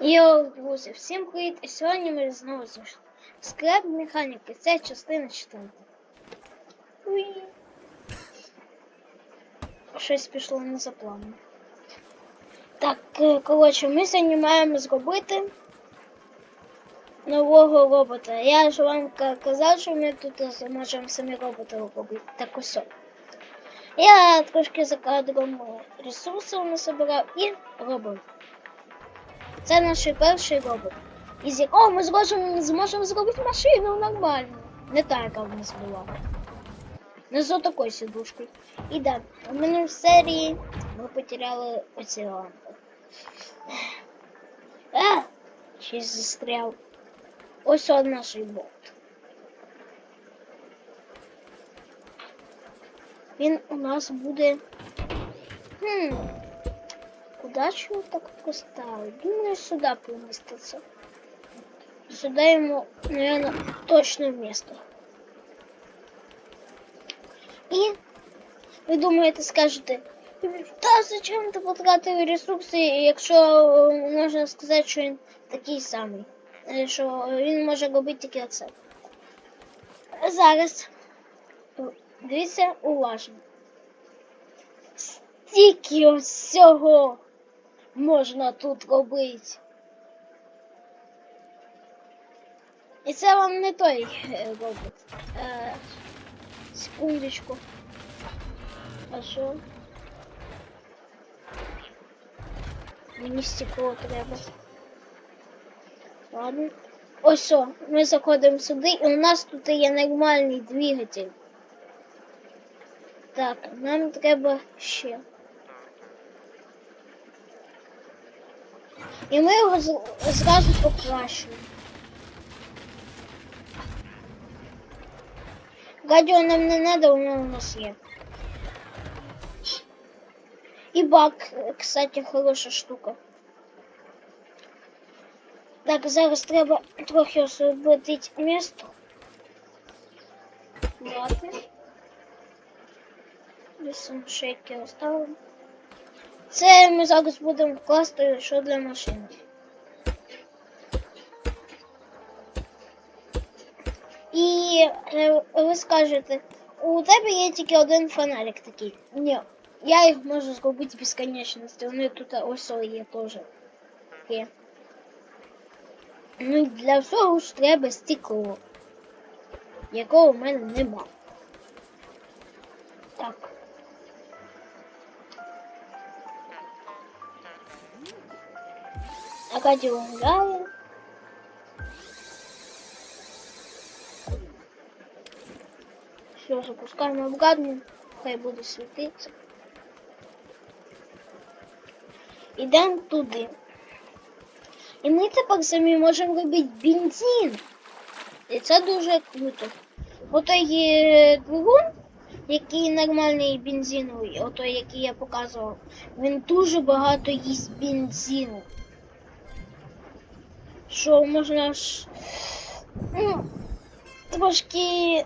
Йоу, друзі, всім привіт! І сьогодні ми знову зайшли. в Склеп механіки, це частина 4. Уї. Щось пішло не за планом. Так, е, коротше, ми сьогодні маємо зробити нового робота. Я ж вам ка- казав, що ми тут можемо самі робота робити. Так ось. Я трошки за кадром ресурсів насобирав і робив. Це наш перший робот. Із якого ми зможемо, зможемо зробити машину нормально. Не так, яка в нас була. Не з отакою сідушкою. І да, у мене в серії ми потеряли оці лампи. А! Щось застряв. Ось он наш болт. Він у нас буде. Хм. Куда ж его так поставить? Думаю, сюда поместится. Сюда ему, наверное, точно место. И ви думаєте, скажете, та зачем ти потратив ресурси, якщо можна сказати, що він такий самий, що він може робити тільки це. Зараз дивіться уважно. Стільки всього можна тут робити. І це вам не той е, робот. Е, секундочку. А що? Мені стекло треба. Ладно. Ось що, ми заходимо сюди, і у нас тут є нормальний двигатель. Так, нам треба ще. І ми його з- зразу покращуємо. Радіо нам не треба, воно у нас є. І бак, е, кстати, хороша штука. Так, зараз треба трохи освободити місто. Ладно. Десь шейки оставимо. Це ми зараз будемо класти, що для машини. І е, ви скажете, у тебе є тільки один фонарик такий. Ні, я їх можу зробити безконечності. Вони тут ось є теж. Є. Ну для всього ж треба стекло, якого в мене нема. Радіо грає. Все, запускаємо обладнання, хай буде світитися. Ідемо туди. І ми тепер самі можемо робити бензин. І це дуже круто. Ото є двигун, який нормальний бензиновий, ото який я показував, він дуже багато їсть бензину. Що можна ж ну, трошки,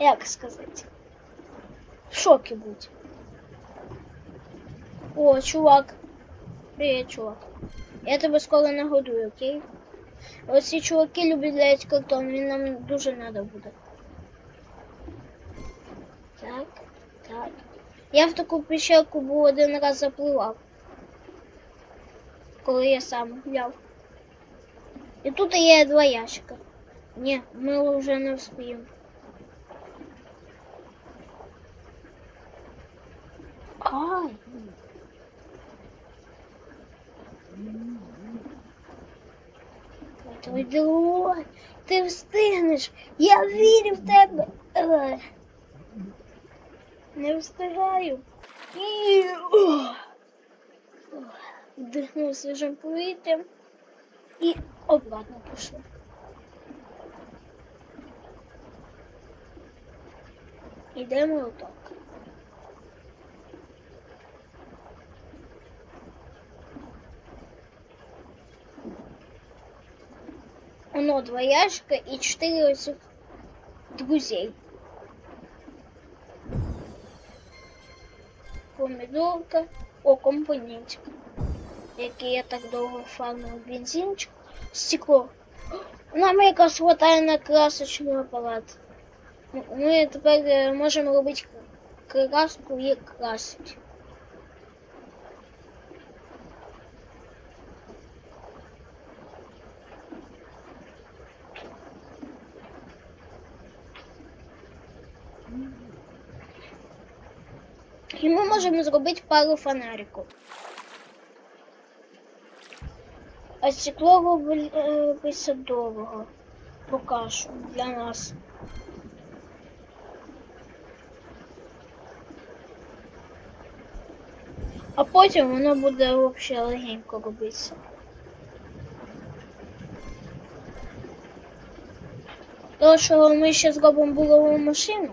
як сказати, в шокі бути. О, чувак. Привіт, чувак. Я тебе скоро нагодую, окей? Оці чуваки люблять картон, він нам дуже надо буде. Так, так. Я в таку піщерку був один раз запливав. Коли я сам гуляв. І тут є два ящика. Ні, ми вже не вспіємо. Ай! Герой, ти встигнеш. Я вірю в тебе. Ой. Не встигаю. І... Вдихнув свіжим повітрям і обратно пішов. Ідемо отак. Оно два ящика и четыре этих друзей. Помидорка. О, компонентик. Який я так довго фармив бензинчик, стекло. Нам якраз хватає на красочний апарат. Ми тепер е, можемо робити краску і красити. І ми можемо зробити пару фонариків. А стекло робиться дорого. Поки для нас. А потім воно буде взагалі легенько робитися. То, що ми ще зробимо булаву машину,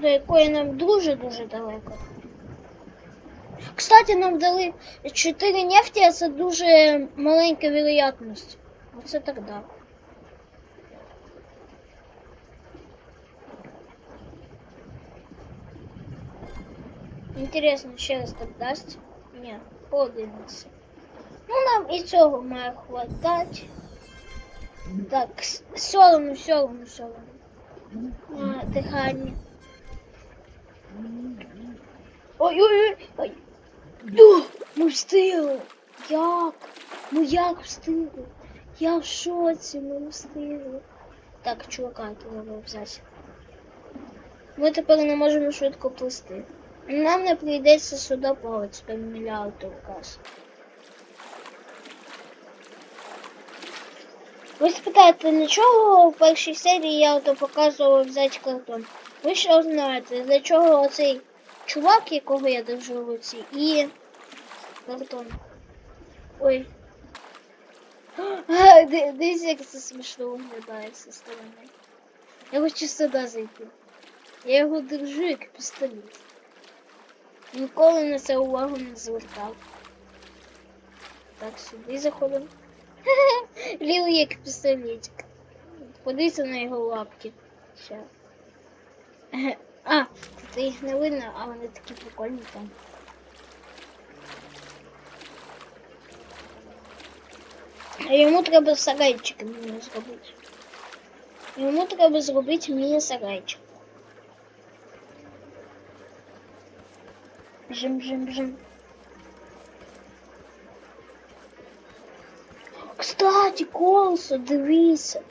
до якої нам дуже-дуже далеко. Кстати, нам дали 4 нефті, а це дуже маленька вероятність. Оце так да. Інтересно, ще раз так дасть? Ні, подивимося. Ну, нам і цього має хватати. Так, с- соромно, соромно, соромно. А, дихання. Ой-ой-ой! Ой. Ду, ми встигли! Як? Ну як встигли? Я в шоці, ми встигли. Так, чувака треба взяти. Ми тепер не можемо швидко плисти. Нам не прийдеться сюди плавати, то мільярд указ. Ви спитаєте, для чого в першій серії я ото показував взяти картон? Ви що знаєте, для чого оцей чувак, якого я держу в руці, і картон. Ой. Дивіться, як це смішно виглядає зі сторони. Я хочу сюди зайти. Я його держу як пістолет. Ніколи на це увагу не звертав. Так, сюди заходимо. Ліл як пістолетик. Подивіться на його лапки. Ща. А, тут їх не видно, а вони такі прикольні там. А йому треба сарайчик мені зробити. Йому треба зробити мені сарайчик. Жим, жим, жим. Кстати, колесо, дивіться.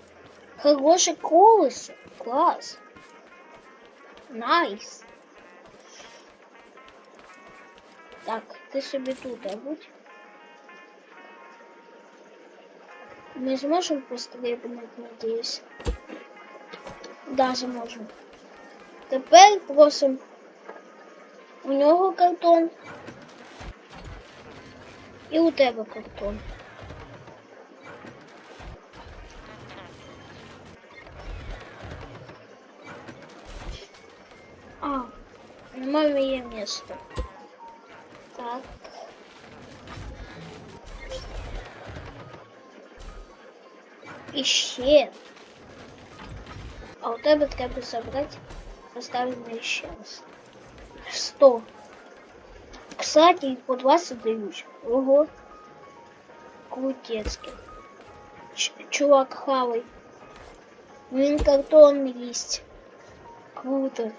Хороше колесо. Клас. Найс. Так, ти собі тут, а будь. Ми зможемо пострибнути, надіюсь. Да, зможемо. Тепер просимо у нього картон. І у тебе картон. немає моє місто. Так. І ще. А у тебе треба забрати поставити ще раз. 100. Кстати, по 20 дають. Ого. Крутецький. Ч- чувак хавай. Він картон їсть. Круто.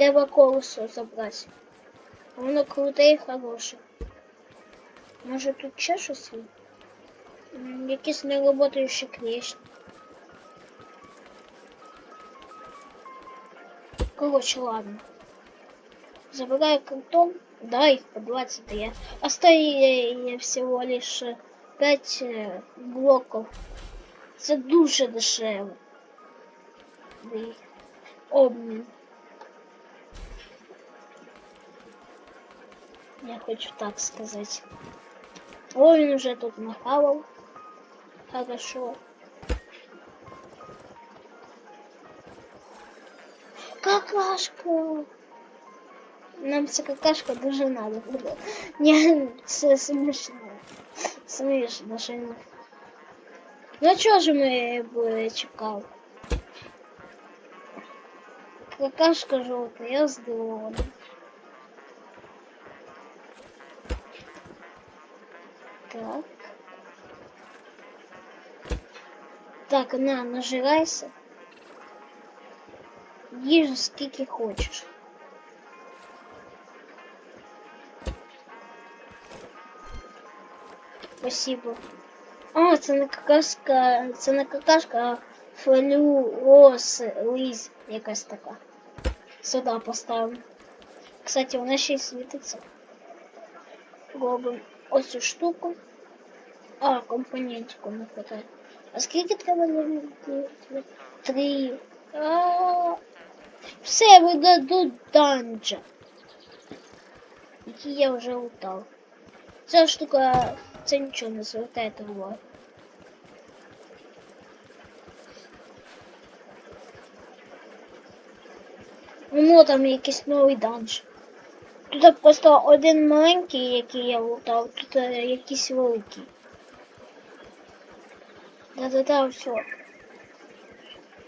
Треба колесо забрати. Воно круте і хороше. Може тут ще щось є? М, Якийсь неработаючий клещ. Короче, ладно. Забираю картон. Да, их по 20 дає. Остає всего лишь 5 блоків. Це дуже дешево. Да і Обмін. Я хочу так сказать. О, він уже тут нахавал. Хорошо. Какашка. Нам ця какашка дуже надо буде. Ні, це смішно. Смішно, що не. Ну чого ж ми були чекали? Какашка жовта, я здивована. Так. Так, на, нажирайся. Їж скільки хочеш. Спасибо. А, це не какашка, це не какашка, а флюос ліз якась така. Сюди поставимо. Кстати, вона ще й світиться. Робимо ось цю штуку. А, компонентику не хватає. А скільки треба ловити? Три. А, Все, видадуть данжа. Який я вже лутав. Ця штука, це нічого не звертайте увагу. Ну, там якийсь новий данж. Тут просто один маленький, який я лутав, тут е, якийсь великий. Да-да-да, все.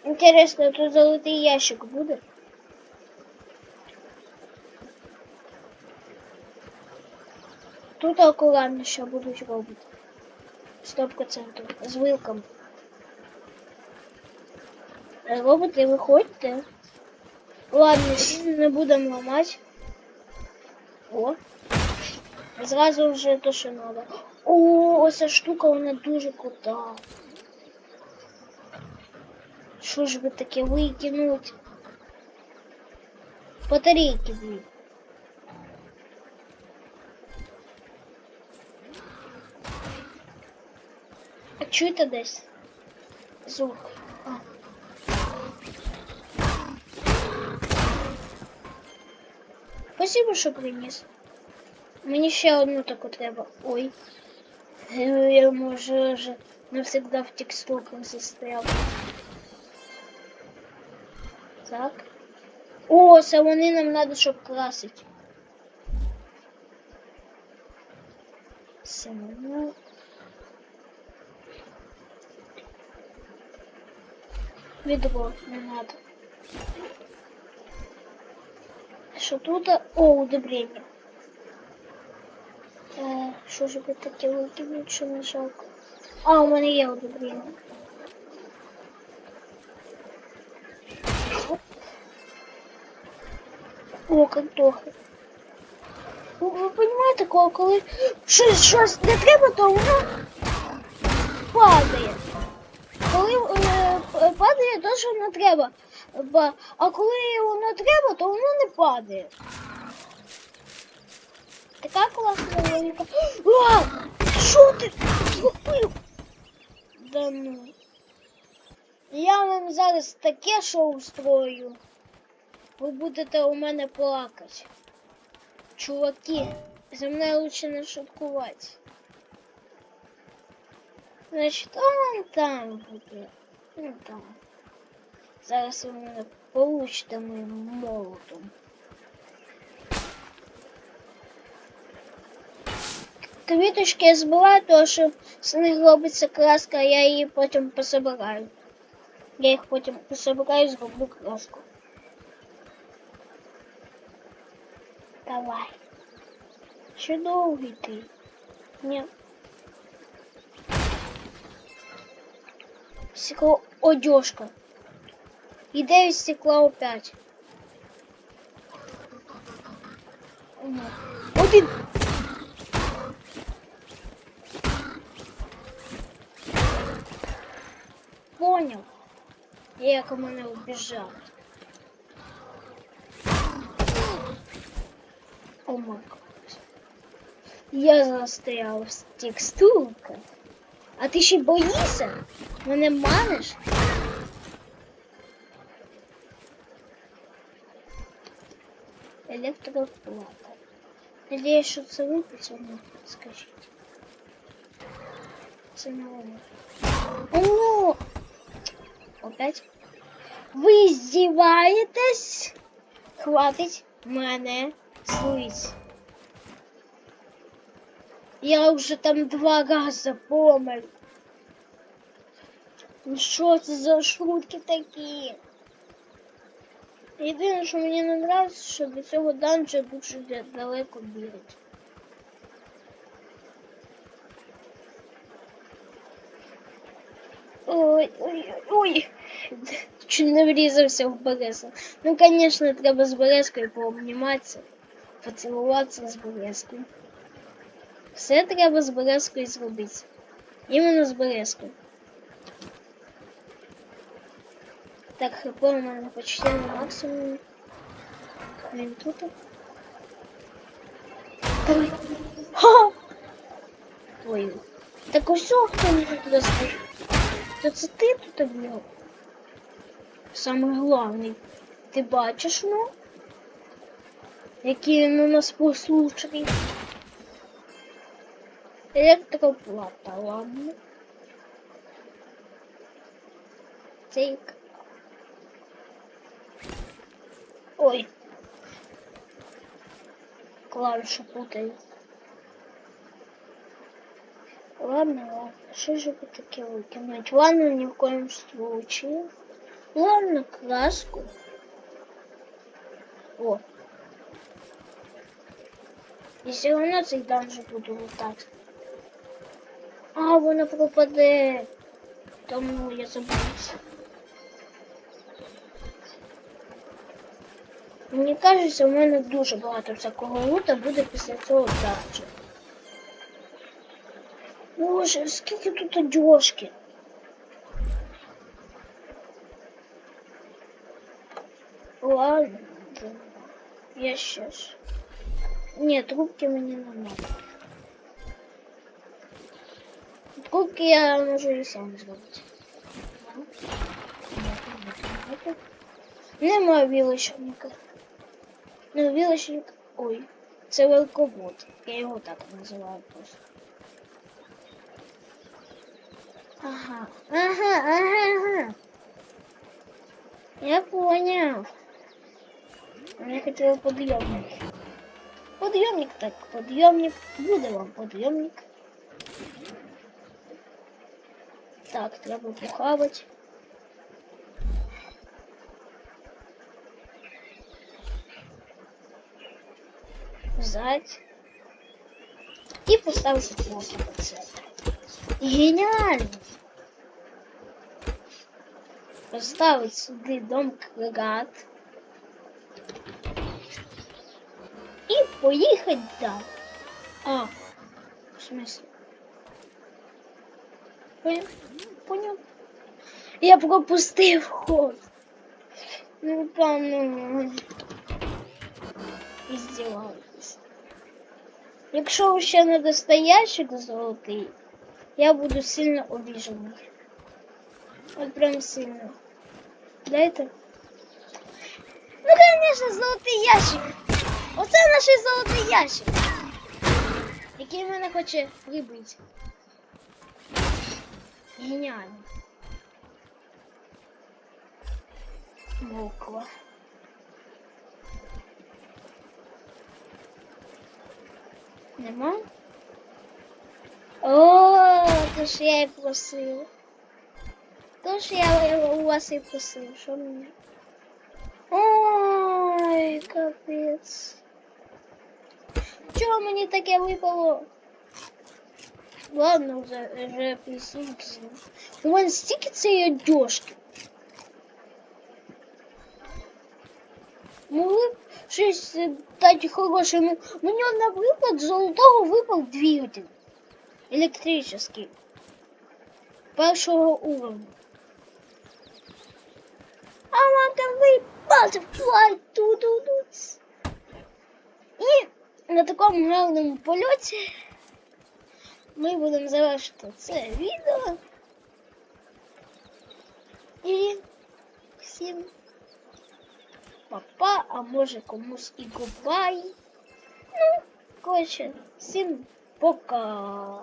Интересно, тут золотий ящик буде? Тут акуратно ще будуть робити. Сто процентів. З вилками. Е, Роботи, виходьте. Ладно, не будемо ламати. О. Зразу вже то, що треба. О, оця штука, вона дуже крута. Що ж ви таке викинуть? Батарейки дві. А чуєте десь? Звук. Спасибо, що приніс. Мені ще одну таку треба. Ой. Е, Я може вже навсегда в текстурках застрял. Так. О, це нам надо, щоб красить. Самому. Відро не надо. Що тут? О, удобрення. Е, що ж ви таке викинуть, що не жалко? А, у мене є удобрення. Оп. О, картохи. Ви, ви розумієте, коли, коли щось, щось не треба, то воно падає. Коли е, п- падає, то що не треба. А коли воно треба, то воно не падає. Така класна логіка. А! Що ти зробив? Да ну. Я вам зараз таке шоу устрою. Ви будете у мене плакати. Чуваки, за мною лучше не шуткувати. Значить, он там буде. Ну там. Зараз ви мене получите моїм молотом. Квіточки я збиваю, тому що з них робиться краска, а я її потім пособираю. Я їх потім пособираю і зроблю краску. Давай. Ще довгий ти. Ні. Стекло одежка. І 9 стекла опять. Один. Понял. Як у мене убіжав. О май гад. Я застряла в текстурках. А ти ще боїшся? Мене маниш? Електроплата. Надіюсь, що це виписано, скажіть. Це не воно. О! Опять? Ви здіваєтесь? Хватить мене злить. Я вже там два рази помер. Ну що це за шутки такі? Єдине, що мені не нравиться, що до цього данжа дуже далеко бігать. Ой, ой, ой, ой. Чуть не врізався в березу. Ну, звісно, треба з березкою пообніматися, поцілуватися з березкою. Все треба з березкою зробити. Іменно з березкою. Так, хп у мене почти на максимумі. Він тут. Давай. Ха! Ой. Так ось хто мені туди скаже. То це тут обняв? Саме головний. Ти бачиш, ну? Який він у нас послушний. Електроплата, ладно. Цейк. Ой. Клавишу путаю. Ладно, ладно. Что же вы таки выкинуть? Ладно, ни в коем случае. Ладно, краску. О. І все одно цей данж буду лутати. А, вона пропаде. Тому я забув. Мені кажеться, у мене дуже багато всякого лута буде після цього данжу. Боже, скільки тут одежки. Ладно, я сейчас. Нет, трубки мне не надо. Трубки я можу і сам зробити. Нема вілочника. Ну, вілочник. Ой, це великобот. Я його так називаю просто. Ага, ага, ага, ага. Я понял. Я хотела подъемник. Подъемник так, подъемник. Буде вам подъемник. Так, треба похавать. Взять. И поставить блоки по центру. Геніально! Поставить сюди дом крат. І поїхати далі. А, в смысле? Понял? Понял? Я пропустив ход. Ну там, ну. Якщо ще не достоящик золотий, я буду сильно обіжений. От прям сильно. Дайте. Ну, конечно, золотий ящик. Оце наш золотий ящик. Який мене хоче прибити. Геніально. Моква. Нема? О, то ж я і просив. То ж я його у вас і просив, що мені? Ой, капець. Чого мені таке випало? Ладно, вже, вже присівся. У мене стільки цієї одежки. Могли б щось е, дати хороше. Ну, Мені, наприклад, з золотого випав двигатель. Електричний. Першого уровня. А вам там випав флай ту-ду-ду. І на такому гарному польоті ми будемо завершити це відео. І всім папа, а може комусь і губай. Ну, коротше, всім пока.